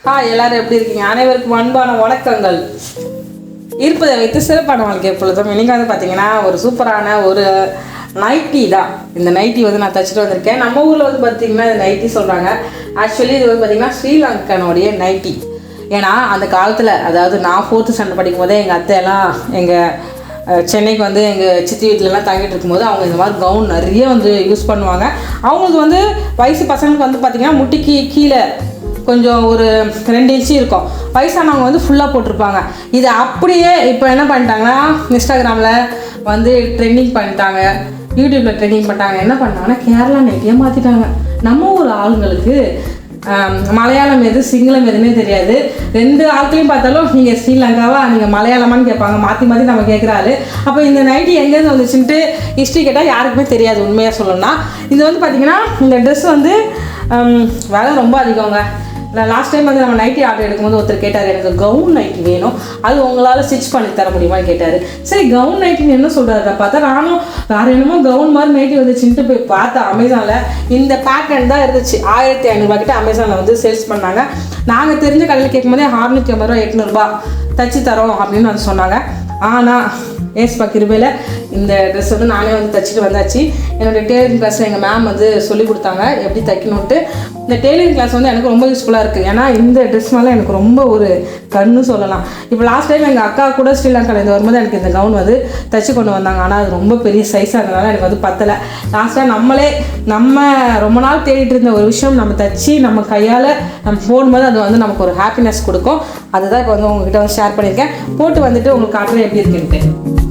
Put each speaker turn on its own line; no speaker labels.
Hi எல்லாரும் எப்படி இருக்கீங்க? அனைவருக்கும் அன்பான வணக்கங்கள். இருப்பதை வைத்து சிறப்பான வாழ்க்கை எப்பொழுதும். இன்றைக்கி வந்து பார்த்தீங்கன்னா ஒரு சூப்பரான ஒரு நைட்டி தான். இந்த நைட்டி வந்து நான் தச்சுட்டு வந்திருக்கேன். நம்ம ஊரில் வந்து பார்த்தீங்கன்னா இந்த நைட்டி சொல்கிறாங்க ஆக்சுவலி இது வந்து பார்த்தீங்கன்னா ஸ்ரீலங்கனுடைய நைட்டி ஏன்னா அந்த காலத்தில் அதாவது நான் ஃபோர்த்து ஸ்டாண்டர்ட் படிக்கும் போதே எங்கள் அத்தை எல்லாம் எங்கள் சென்னைக்கு வந்து எங்கள் சித்தி வீட்டிலலாம் தங்கிட்டு இருக்கும்போது அவங்க இந்த மாதிரி கவுன் நிறைய வந்து யூஸ் பண்ணுவாங்க. அவங்களுக்கு வந்து வயசு பசங்களுக்கு வந்து பார்த்திங்கன்னா முட்டிக்கு கீழே கொஞ்சம் ஒரு ரெண்டு இன்ச்சு இருக்கும். வயசானவங்க வந்து ஃபுல்லாக போட்டிருப்பாங்க. இது அப்படியே இப்போ என்ன பண்ணிட்டாங்கன்னா இன்ஸ்டாகிராமில் வந்து ட்ரெண்டிங் பண்ணிட்டாங்க. யூடியூப்பில் ட்ரெண்டிங் பண்ணிட்டாங்க. என்ன பண்ணிட்டாங்கன்னா கேரளா நைட்டியே மாற்றிட்டாங்க நம்ம ஊர் ஆளுங்களுக்கு மலையாளம் எது சிங்களம் எதுவுமே தெரியாது. ரெண்டு ஆட்களையும் பார்த்தாலும் நீங்கள் ஸ்ரீலங்காவா நீங்கள் மலையாளமான்னு கேட்பாங்க. மாற்றி மாற்றி நம்ம கேட்குறாரு அப்போ இந்த நைட்டி எங்கேருந்து வந்துச்சுன்ட்டு ஹிஸ்ட்ரி கேட்டால் யாருக்குமே தெரியாது உண்மையாக சொல்லணும்னா. இது வந்து பார்த்திங்கன்னா இந்த ட்ரெஸ் வந்து ஆம், விலை ரொம்ப அதிகங்க. நான் லாஸ்ட் டைம் வந்து நம்ம நைட்டி ஆர்டர் எடுக்கும்போது ஒருத்தர் கேட்டார் எனக்கு கவுன் நைட்டி வேணும். அது உங்களால் ஸ்டிச் பண்ணி தர முடியுமான்னு கேட்டார். சரி கவுன் நைட்டின்னு என்ன சொல்கிறாரு பார்த்தா நானும் வேறு என்னமோ கவுன் மாதிரி நைட்டி வந்துச்சுன்ட்டு போய் பார்த்தேன் அமேசானில் இந்த பேட்டர்ன் தான் இருந்துச்சு. ஆயிரத்தி ஐநூறுரூவா கிட்ட அமேசானில் வந்து சேல்ஸ் பண்ணாங்க. நாங்கள் தெரிஞ்ச கடையில் கேட்கும்போதே அறுநூற்றி ஐம்பது ரூபா எட்நூறுபா தச்சு தரோம் அப்படின்னு வந்து சொன்னாங்க. ஆனால் ஏஸ்பா கிருபையில் இந்த ட்ரெஸ் வந்து நானே வந்து தச்சுட்டு வந்தாச்சு. என்னுடைய டெய்லரிங் கிளாஸில் எங்கள் மேம் வந்து சொல்லி கொடுத்தாங்க எப்படி தைக்கணுன்ட்டு இந்த டெய்லரிங் கிளாஸ் வந்து எனக்கு ரொம்ப யூஸ்ஃபுல்லாக இருக்குது ஏன்னா இந்த ட்ரெஸ் மேலே எனக்கு ரொம்ப ஒரு கண்ணு சொல்லலாம். இப்போ லாஸ்ட் டைம் எங்கள் அக்கா கூட ஸ்ரீலங்காவில் இருந்து வரும்போது எனக்கு இந்த கவுன் வந்து தச்சு கொண்டு வந்தாங்க. ஆனால் அது ரொம்ப பெரிய சைஸாக இருந்தனால எனக்கு வந்து பத்தலை. லாஸ்ட்டாக நம்மளே நம்ம ரொம்ப நாள் தேடிட்டு இருந்த ஒரு விஷயம் நம்ம தச்சு நம்ம கையால் நம்ம போடும்போது அது வந்து நமக்கு ஒரு ஹாப்பினஸ் கொடுக்கும். அதுதான் இப்போ வந்து உங்ககிட்ட வந்து ஷேர் பண்ணியிருக்கேன். போட்டு வந்துட்டு உங்களுக்கு காட்டுறேன் எப்படி இருக்குன்ட்டு.